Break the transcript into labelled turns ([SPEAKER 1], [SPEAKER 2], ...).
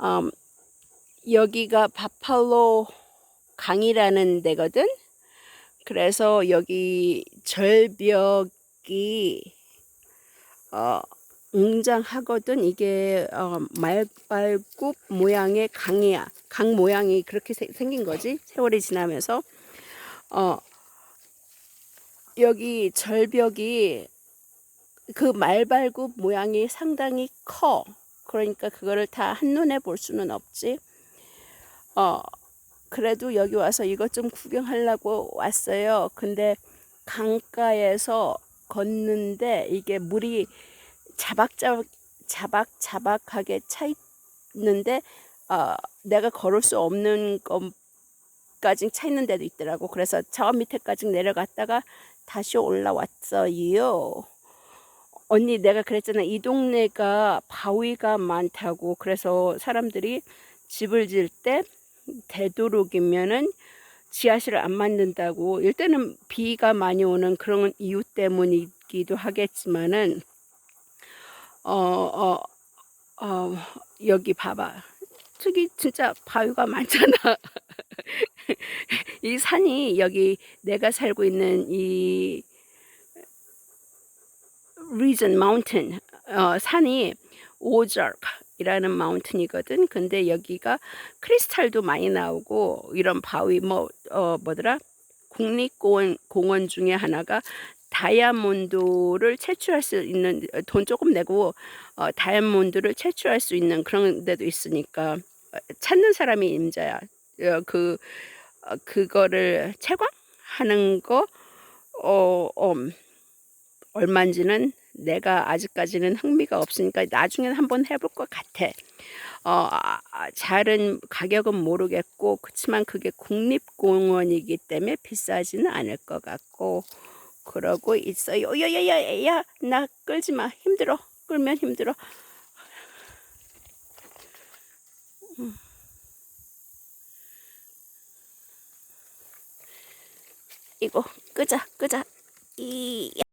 [SPEAKER 1] 음, 여기가 바팔로 강이라는 데거든. 그래서 여기 절벽이 어, 웅장하거든. 이게 어, 말발굽 모양의 강이야. 강 모양이 그렇게 세- 생긴 거지. 세월이 지나면서 어, 여기 절벽이 그 말발굽 모양이 상당히 커. 그러니까 그거를 다 한눈에 볼 수는 없지. 어, 그래도 여기 와서 이것 좀 구경하려고 왔어요. 근데 강가에서 걷는데 이게 물이 자박자박 자박자박하게 차 있는데 어, 내가 걸을 수 없는 것까지 차 있는 데도 있더라고. 그래서 저 밑에까지 내려갔다가 다시 올라왔어요. 언니 내가 그랬잖아. 이 동네가 바위가 많다고. 그래서 사람들이 집을 지을 때 되도록이면은 지하실을 안 만든다고. 일단은 비가 많이 오는 그런 이유 때문이기도 하겠지만은 어, 어, 어, 여기 봐봐. 저기 진짜 바위가 많잖아. 이 산이 여기 내가 살고 있는 이 region mountain 어, 산이 오저크이라는 마운틴이거든. 근데 여기가 크리스탈도 많이 나오고 이런 바위 뭐 어, 뭐더라 국립공원 공원 중에 하나가 다이아몬드를 채취할 수 있는 돈 조금 내고 어, 다이아몬드를 채취할 수 있는 그런 데도 있으니까 어, 찾는 사람이 임자야. 어, 그 어, 그거를 채광하는 거 어, 어, 얼마인지는 내가 아직까지는 흥미가 없으니까 나중에는 한번 해볼 것 같아. 어, 아, 아, 잘은 가격은 모르겠고 그렇지만 그게 국립공원이기 때문에 비싸지는 않을 것 같고 그러고 있어요. 야야야야 나 끌지 마 힘들어 끌면 힘들어. 음. 이거 끄자 끄자 이